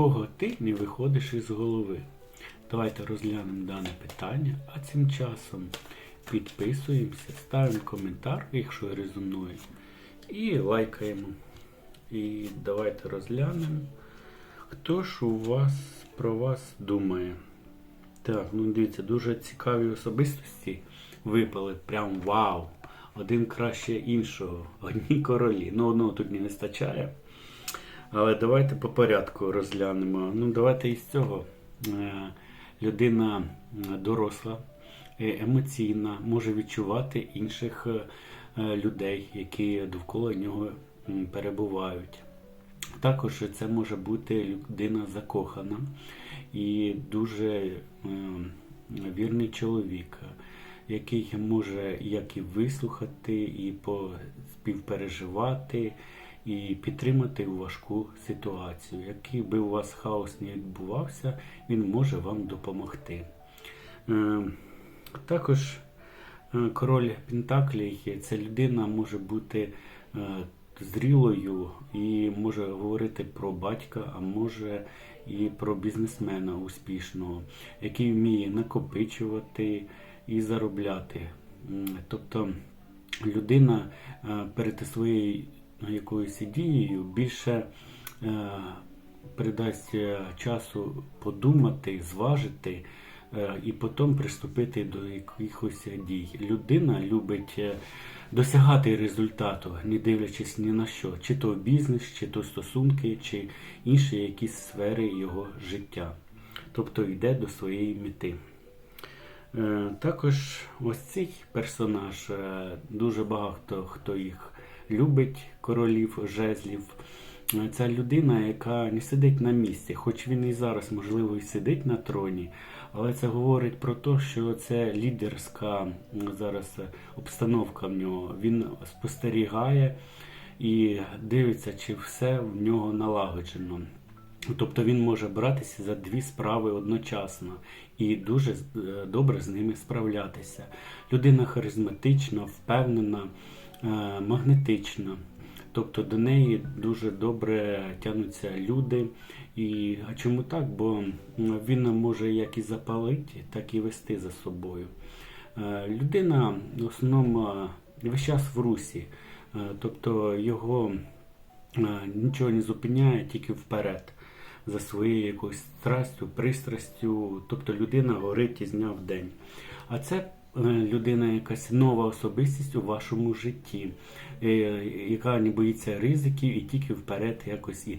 кого ти не виходиш із голови? Давайте розглянемо дане питання, а цим часом підписуємося, ставимо коментар, якщо резонує, і лайкаємо. І давайте розглянемо, хто ж у вас про вас думає. Так, ну дивіться, дуже цікаві особистості випали. Прям вау! Один краще іншого. Одні королі. Ну, одного тут не вистачає. Але давайте по порядку розглянемо. Ну, давайте із цього. Е, Людина доросла, е, емоційна, може відчувати інших е, е, людей, які довкола нього перебувають. Також це може бути людина закохана і дуже е, вірний чоловік, який може як і вислухати, і співпереживати, і підтримати у важку ситуацію. Який би у вас хаос не відбувався, він може вам допомогти. Е, Також е, король Пентаклій це людина може бути е, зрілою і може говорити про батька, а може і про бізнесмена успішного, який вміє накопичувати і заробляти. Тобто людина перед своєю якоюсь дією більше е, придасть е, часу подумати, зважити е, і потім приступити до якихось дій. Людина любить е, досягати результату, не дивлячись ні на що, чи то бізнес, чи то стосунки, чи інші якісь сфери його життя. Тобто йде до своєї мети. Е, Також ось цей персонаж, дуже багато хто їх любить, королів, жезлів. Це людина, яка не сидить на місці, хоч він і зараз, можливо, і сидить на троні, але це говорить про те, що це лідерська зараз обстановка в нього. Він спостерігає і дивиться, чи все в нього налагоджено. Тобто він може братися за дві справи одночасно і дуже е, добре з ними справлятися. Людина харизматична, впевнена, магнетична. Тобто до неї дуже добре тягнуться люди. І, а чому так? Бо він може як і запалити, так і вести за собою. Е, Людина в основному е, весь час в русі, Е, тобто його е, нічого не зупиняє, тільки вперед за своєю якоюсь страстю, пристрастю. Тобто людина горить із дня в день. А це е, людина якась нова особистість у вашому житті, е, яка не боїться ризиків і тільки вперед якось іде.